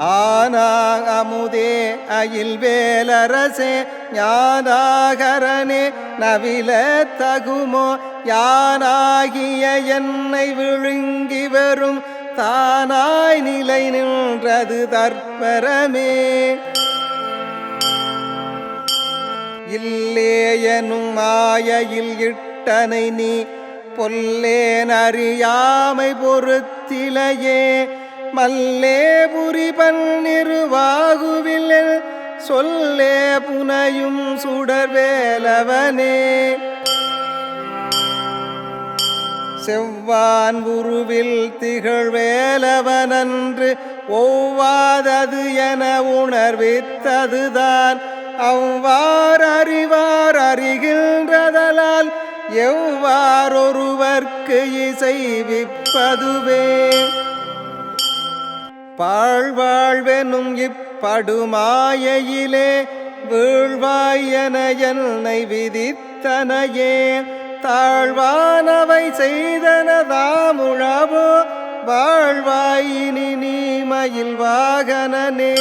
ஆனா அமுதே அயில் வேலரசே ஞானாகரனே நவில தகுமோ யானாகிய என்னை விழுங்கி வரும் தானாய் நிலை நின்றது தற்பரமே. இல்லேயனும் மாயையில் இட்டனை நீ பொல்லேன் அறியாமை பொறுத்திலையே மல்லே பன்னிருவாகுவில் சொல்லே புனையும் சுடர்வேலவனே. செவ்வான் உருவில் திகழ்வேலவனன்று ஒவ்வாதது என உணர்வித்ததுதான். அவ்வாறு அறிவார் அறிகின்றதலால் எவ்வாறொருவர்க்கு இசைவிப்பதுவே. பாழ்வாழ்வெனும் இப்படுமாயையிலே வீழ்வாய் என்னை விதித்தனையே. தாழ்வானவை செய்தனதாமுழவோ வாழ்வாயினி நீ மயில் வாகனனே